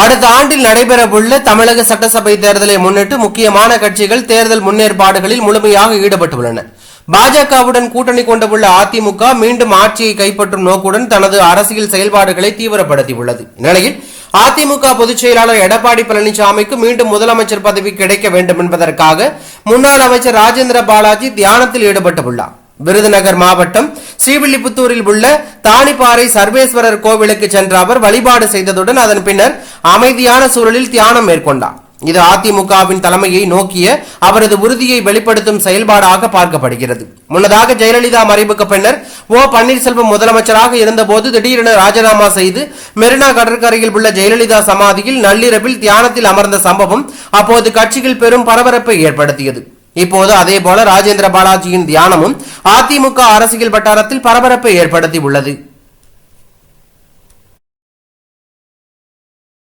அடுத்த ஆண்டில் நடைபெறவுள்ள தமிழக சட்டசபை தேர்தலை முன்னிட்டு முக்கியமான கட்சிகள் தேர்தல் முன்னேற்பாடுகளில் முழுமையாக ஈடுபட்டுள்ளன. பாஜகவுடன் கூட்டணி கொண்டுள்ள அதிமுக மீண்டும் ஆட்சியை கைப்பற்றும் நோக்குடன் தனது அரசியல் செயல்பாடுகளை தீவிரப்படுத்தியுள்ளது. இந்நிலையில் அதிமுக பொதுச் செயலாளர் எடப்பாடி பழனிசாமிக்கு மீண்டும் முதலமைச்சர் பதவி கிடைக்க வேண்டும் என்பதற்காக முன்னாள் அமைச்சர் ராஜேந்திர பாலாஜி தியானத்தில் ஈடுபட்டுள்ளார். விருதுநகர் மாவட்டம் ஸ்ரீவில்லிபுத்தூரில் உள்ள தானிப்பாறை சர்வேஸ்வரர் கோவிலுக்கு சென்ற அவர் வழிபாடு செய்ததுடன் அதன் பின்னர் அமைதியான சூழலில் தியானம் மேற்கொண்டார். இது அதிமுகவின் தலைமையை நோக்கிய அவரது உறுதியை வெளிப்படுத்தும் செயல்பாடாக பார்க்கப்படுகிறது. முன்னதாக ஜெயலலிதா மறைவுக்கு பின்னர் ஓ. பன்னீர்செல்வம் முதலமைச்சராக இருந்தபோது திடீரென ராஜினாமா செய்து மெரினா கடற்கரையில் உள்ள ஜெயலலிதா சமாதியில் நள்ளிரவில் தியானத்தில் அமர்ந்த சம்பவம் அப்போது கட்சியில் பெரும் பரபரப்பை ஏற்படுத்தியது. இப்போது அதே போல ராஜேந்திர பாலாஜியின் தியானமும் அதிமுக அரசியல் வட்டாரத்தில் பரபரப்பை ஏற்படுத்தி உள்ளது